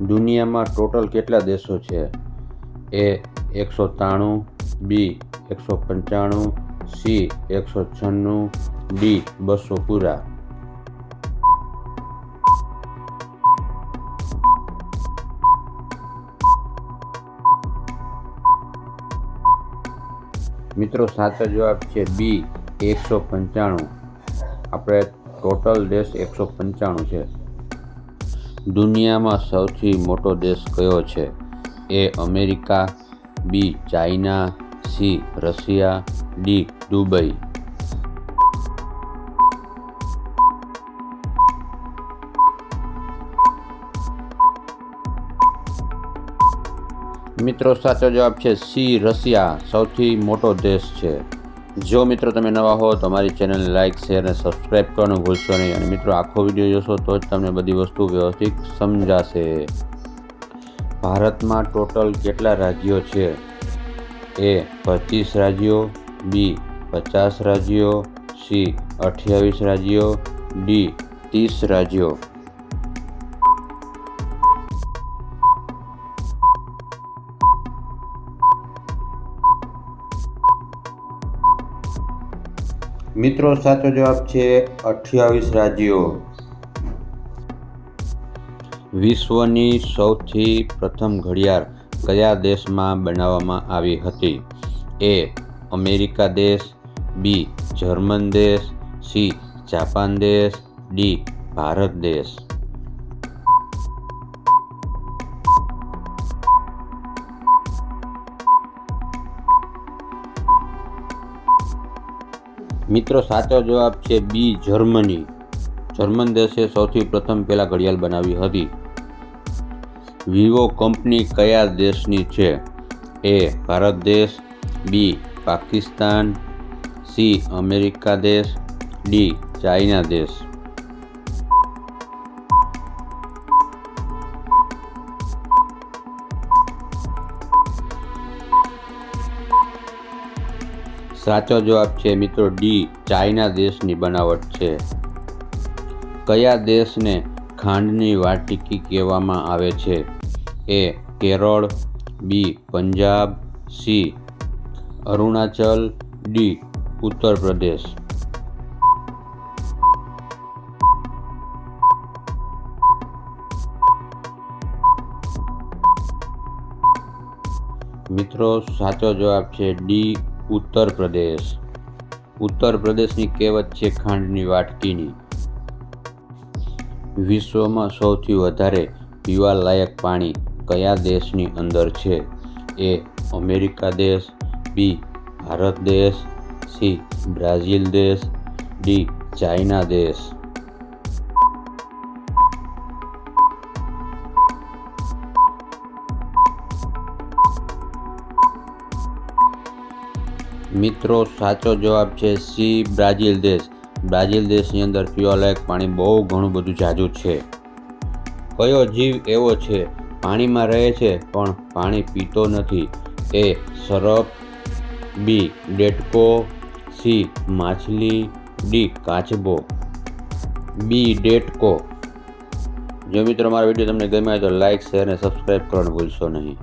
દુનિયામાં ટોટલ કેટલા દેશો છે? એ એકસો ત્રાણું બી એકસો પંચાણું, સી એકસો છન્નું, ડી બસો પૂરા. મિત્રો, સાચો જવાબ છે બી એકસો પંચાણું. આપણે ટોટલ દેશ એકસો પંચાણું છે. દુનિયામાં સૌથી મોટો દેશ કયો છે? A America, B China, C Russia, D Dubai. મિત્રો, સાચો જવાબ છે સી રશિયા, સૌથી મોટો દેશ છે. જો મિત્રો તમે નવા હો, તો અમારી ચેનલને લાઇક શેર અને સબસ્ક્રાઈબ કરવાનું ભૂલશો નહીં. અને મિત્રો, આખો વીડિયો જોશો તો જ તમને બધી વસ્તુ વ્યવસ્થિત સમજાશે. ભારતમાં ટોટલ કેટલા રાજ્યો છે? એ પચીસ રાજ્યો બી પચાસ રાજ્યો સી અઠ્યાવીસ રાજ્યો ડી ત્રીસ રાજ્યો. મિત્રો, સાચો જવાબ છે અઠ્યાવીસ રાજ્યો. વિશ્વની સૌથી પ્રથમ ઘડિયાળ કયા દેશમાં બનાવવામાં આવી હતી? એ, અમેરિકા દેશ, બી, જર્મન દેશ, સી, જાપાન દેશ, ડી, ભારત દેશ. મિત્રો, સાચો જવાબ છે બી જર્મની જર્મન દેશે સૌથી પ્રથમ પહેલાં ઘડિયાળ બનાવી હતી. વિવો કંપની કયા દેશની છે? એ ભારત દેશ. બી પાકિસ્તાન. સી અમેરિકા દેશ. ડી ચાઇના દેશ. સાચો જવાબ છે મિત્રો ડી ચાઇના દેશની બનાવટ છે. કયા દેશને ખાંડની વાટિકી કહેવામાં આવે છે? A Kerala B Punjab C Arunachal D Uttar Pradesh. મિત્રો, સાચો જવાબ છે ડી ઉત્તર પ્રદેશ. ઉત્તર પ્રદેશની કહેવત છે ખાંડની વાટકીની. વિશ્વમાં સૌથી વધારે પીવાલાયક પાણી કયા દેશની અંદર છે? એ અમેરિકા દેશ, બી ભારત દેશ, સી બ્રાઝિલ દેશ, ડી ચાઇના દેશ. મિત્રો, સાચો જવાબ છે સી, બ્રાઝિલ દેશ. બ્રાઝિલ દેશની અંદર પીવાલાયક પાણી બહુ ઘણું બધું જાજુ છે. કયો જીવ એવો છે? પાણીમાં રહે છે, પણ પાણી પીતો નથી. એ સરપ બી, ડેટકો, સી, માછલી, ડી, કાચબો. બી, ડેટકો. જો મિત્રો, મારો વીડિયો તમને ગમ્યો હોય તો લાઇક શેર અને સબસ્ક્રાઈબ કરવાનું ભૂલશો નહીં.